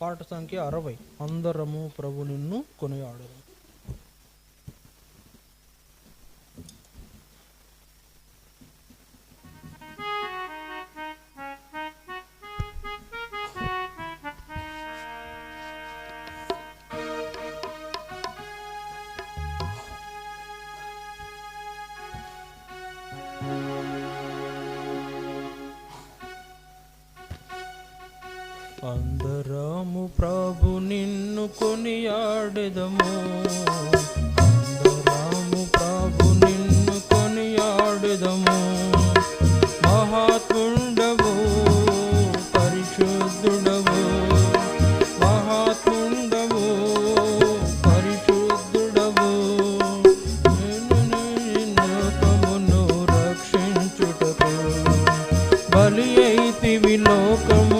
పాట సంఖ్య అరవై. అందరము ప్రభు నిన్ను కొనియాడరు అందరము ప్రభు నిన్ను కొనియాడెదము. అందరము ప్రభు నిన్ను కొనియాడెదము. మహాత్ముండవు పరిశుద్ధుడవు. మహాత్ముండవు పరిశుద్ధుడవు. నేను నీ లోకమును రక్షించుటకు బలి అయితివి లోక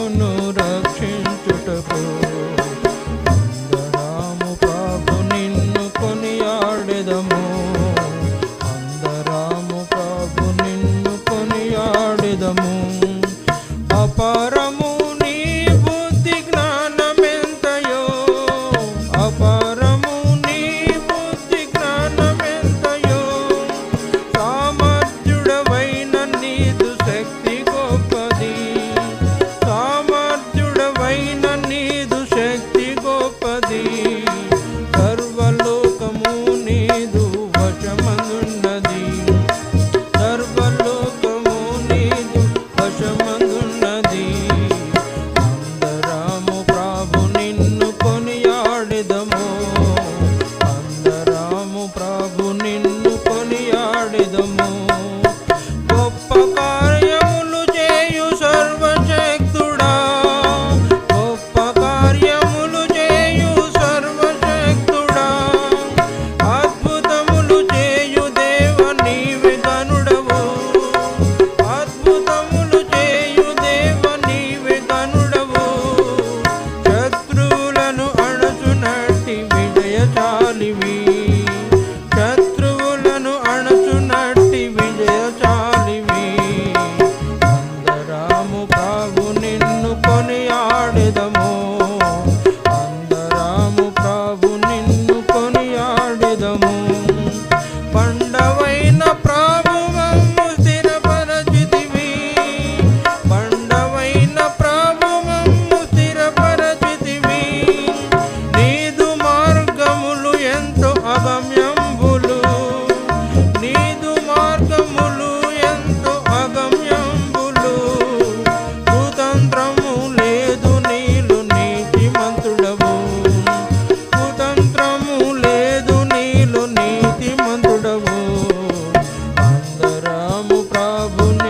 ప్రభుని